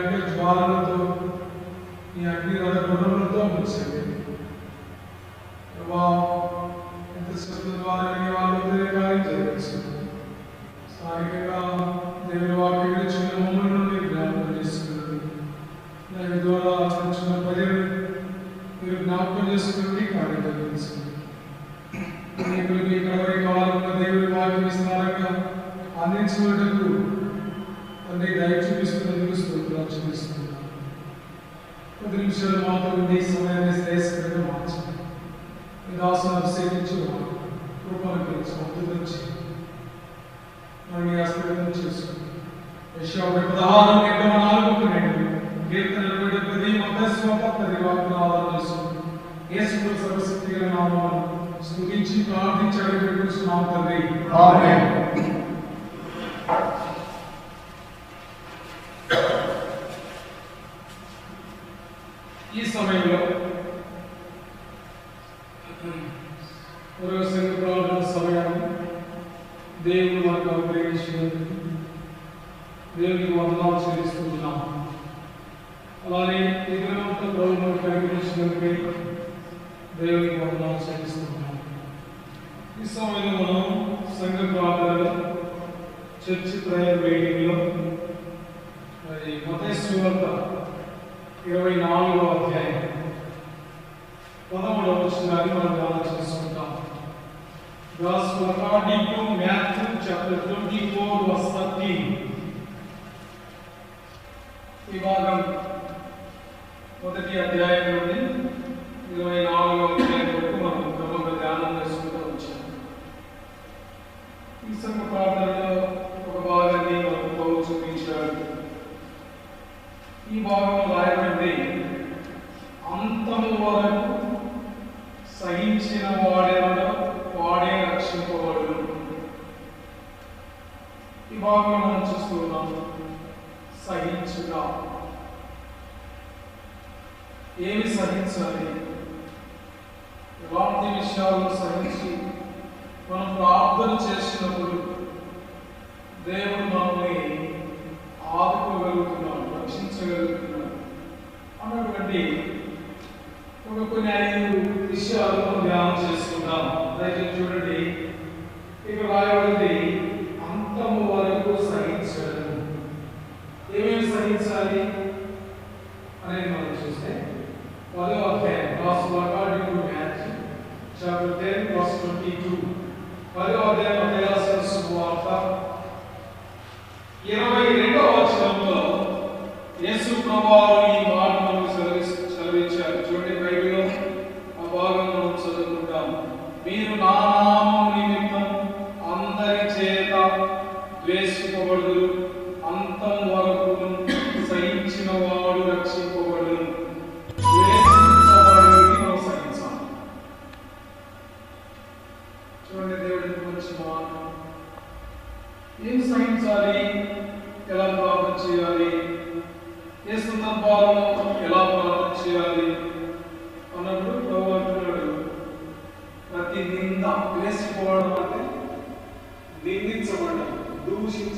ایک جوال رو تو یا اپنی رد بڑھن رو تو مجھ سے گئے ربا انتصفت دوارے کے والو تیرے کاری جائے سکتے ساری کے کار మీ దాసును అభిషేకించు కృపను పెంచు అద్భుతించి మరి మీ హస్తగతం చేసుకుని యశో పదహారు ఎన్నో నాలుగు రెండు కీర్తనలు పెట్టి ప్రతి మతస్వత ప్రతి వాక్యం ఆధారం చేసుకుని యేసు సర్వశక్తి గల నామాలను స్తుతించి ప్రార్థించి అడిగిపెట్టుకున్నాం తండ్రి ఆమేన్. మొదటి అధ్యాయం నుండి ఇరవై నాలుగో అధ్యాయం వరకు మనం క్రమంగా ధ్యానం చేసుకుంటూ వచ్చాం. ఈ సంఘ ప్రార్థనలో ఒక భాగాన్ని మనకు పౌరు చూపించాడు. ఈ భాగంలో రాయబడింది అంతము వరకు సహించిన వాడేమో వాడే రక్షింపబడు ఈ భాగంలో మనం చూస్తున్నాం సహించుగా ఏమి సహించాలి? ఎలాంటి విషయాలను సహించి మనం ప్రార్థన చేసినప్పుడు దేవుడు మనల్ని ఆదుకోగలుగుతున్నాడు రక్షించగలుగుతున్నాడు అన్నటువంటి ఒక కొన్ని ఐదు విషయాలు మనం ధ్యానం చేసుకుందాం. దయచేసి చూడండి. ఇక్కడ రాయబడింది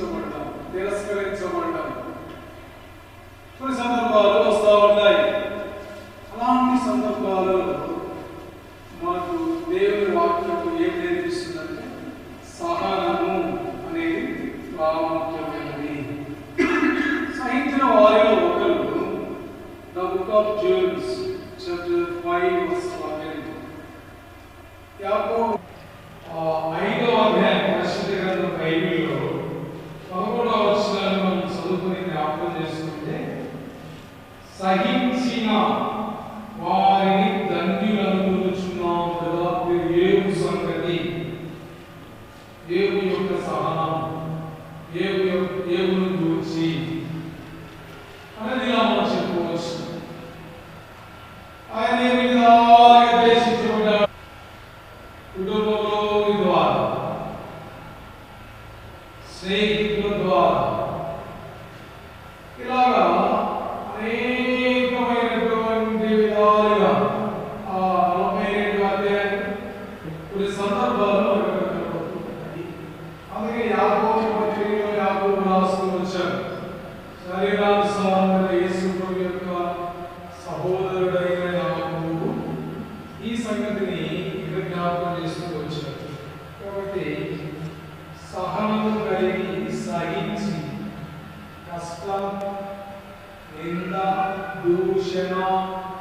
దూషించబడ్డం తిరస్కరించబడ్డం కొన్ని సందర్భాలు వస్తూ ఉంటాయి అలాంటి సందర్భాలలో మనకు దేవుని వాక్యం ఏం నేర్పిస్తుందంటే సహనము అనేది ప్రాముఖ్యమైనది సహించిన వారిలో ఒకరు the book of James chapter five verse దేవుని యొక్క సహనం దేవుని దేవుని గురించి now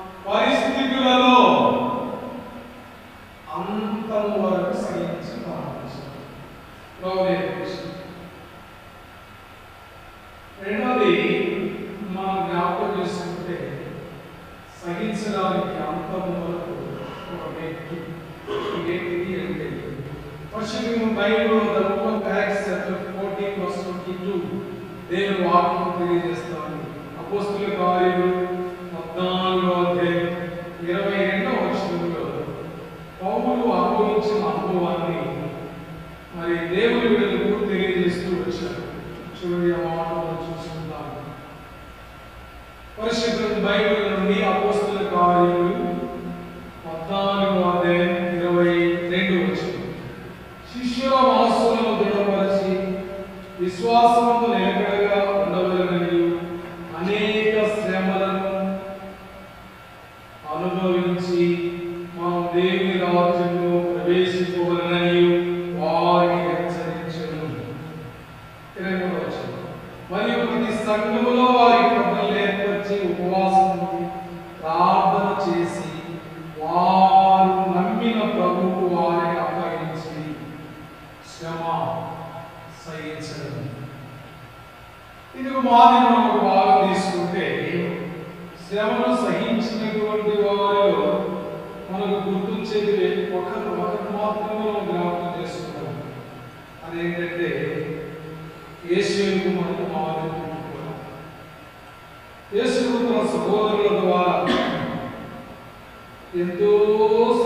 possam Entonces,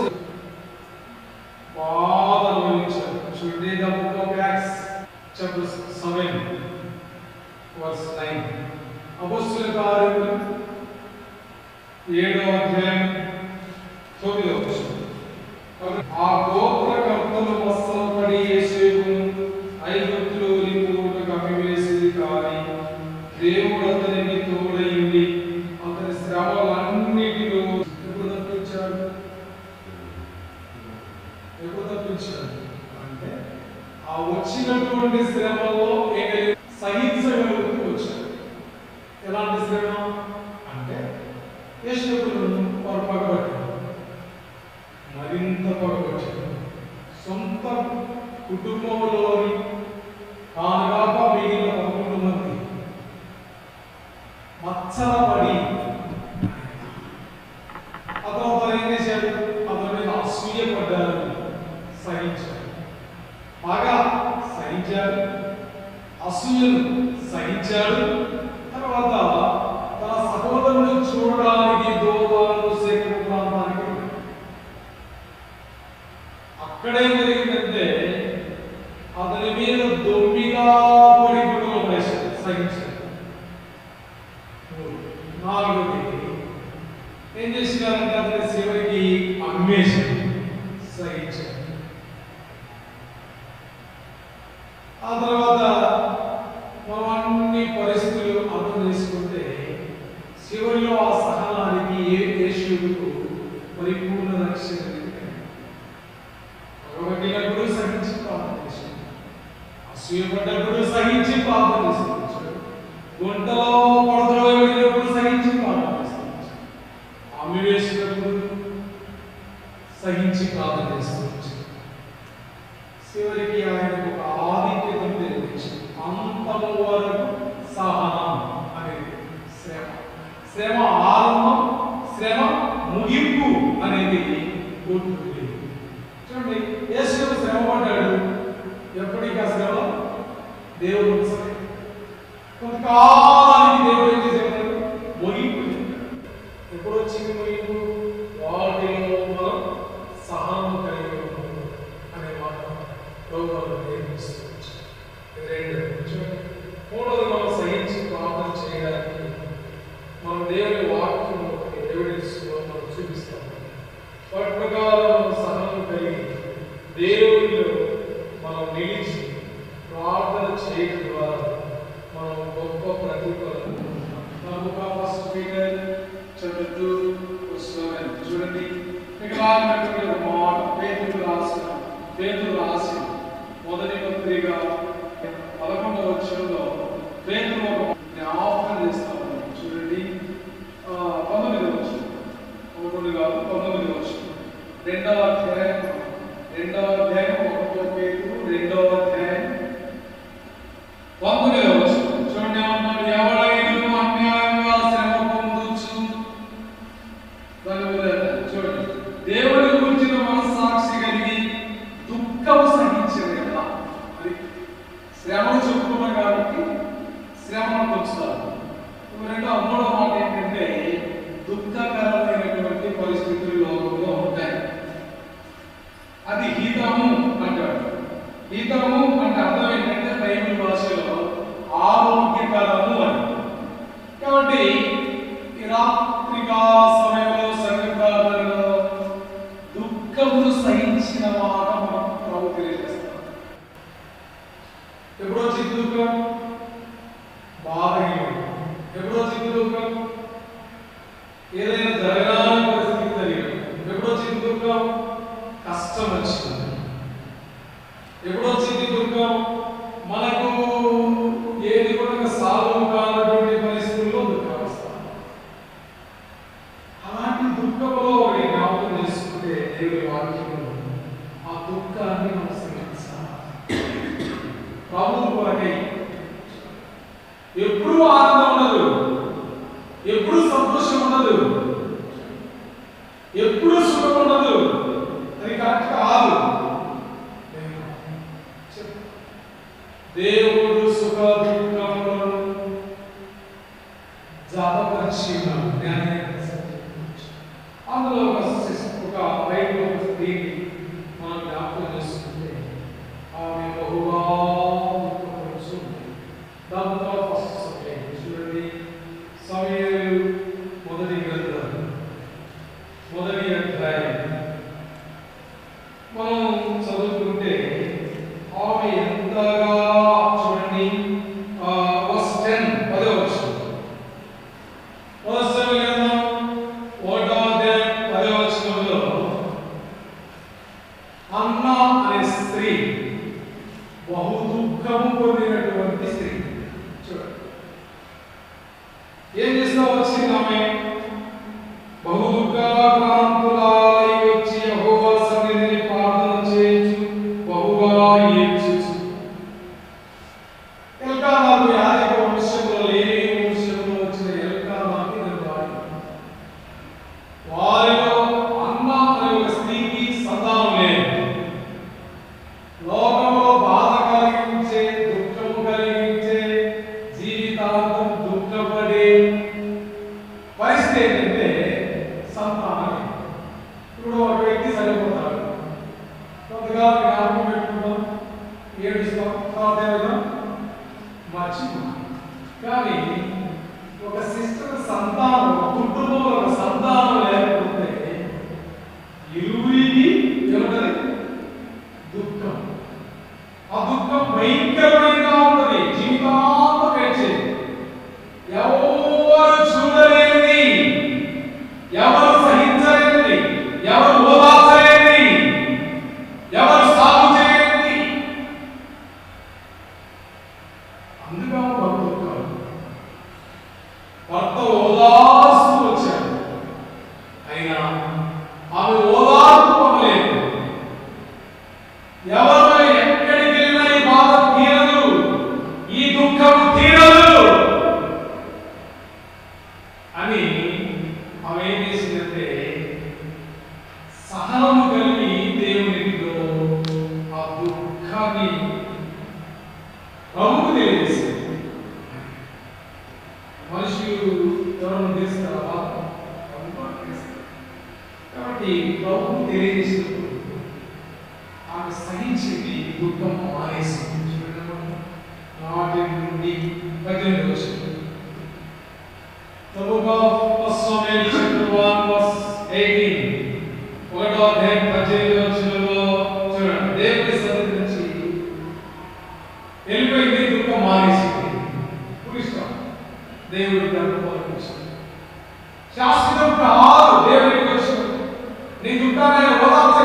పరిపూర్ణ రక్షణ భగవంతుడు సహించి పాపం చేశాడు. అసూయపడ్డప్పుడు సహించి పాపం చేశాడు. గుంటలో God. దేవుడి గర్భపరుస్తుంది శాశ్వతం ఆరు దేవుడికి వచ్చింది నీకు ఉంటానని ఓదార్చ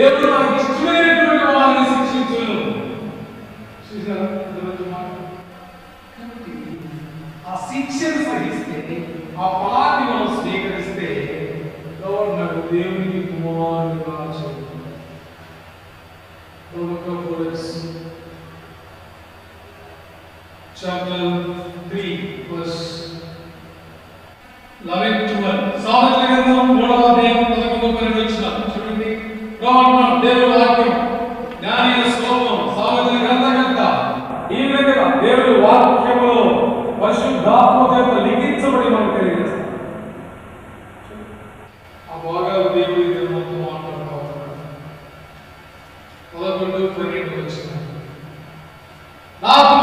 దేవుడు మనకి ఇష్టమైనటువంటి వాళ్ళని శిక్షించును. ఆ శిక్షను సహిస్తే ఆ Ne yapın?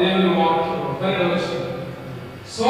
దేవుని వాక్యం ధన్యవాదాలు సో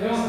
よま。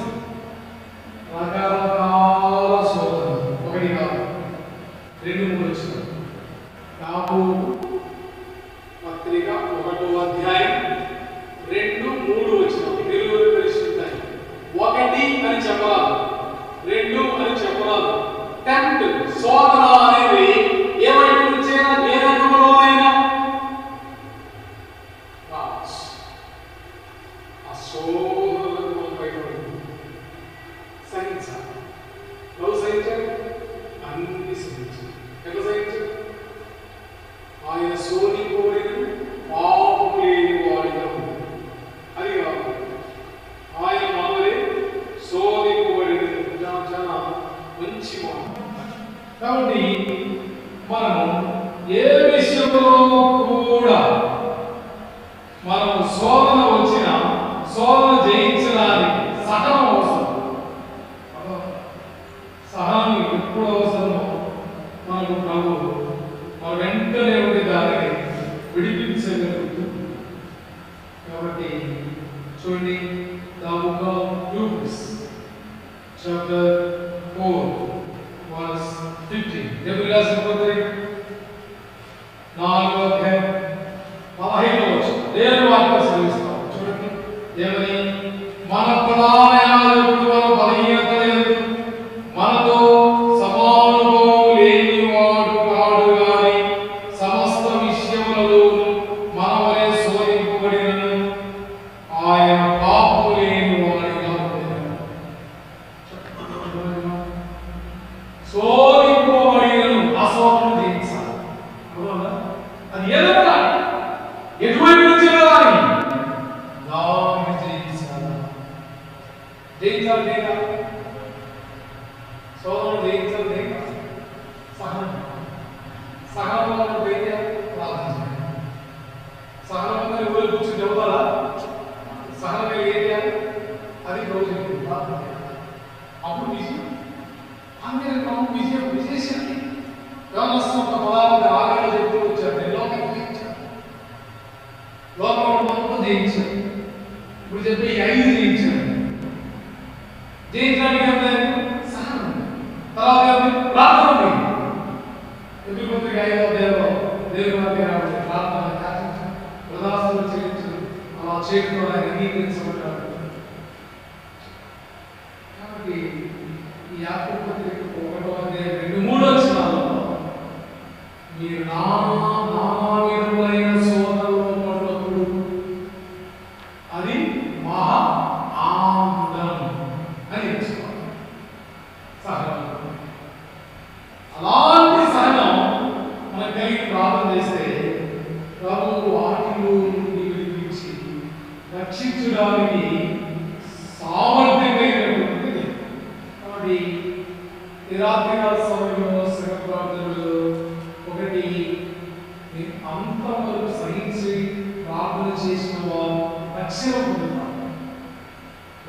దైవ దేవం దేవుడు ప్రార్థన ప్రార్థన ప్రార్థన ప్రదాసం చేయించు అలా చేతులు ఆయన అంగీకరించబడ్డారు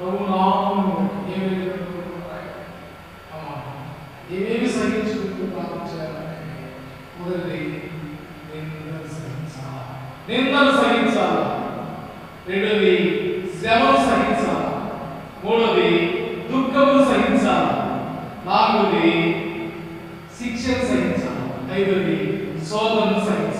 ప్రభు నామము ఏ ఏమేమి సహించుకుంటూ ప్రార్థించాలంటే మొదటిది నిందలు సహించాలా? నిందలు సహించాలా రెండవది శ్రమలు సహించాలా మూడవది దుఃఖము సహించాలా? నాలుగవది శిక్షను సహించాలా? ఐదవది శోధనను సహించాలి?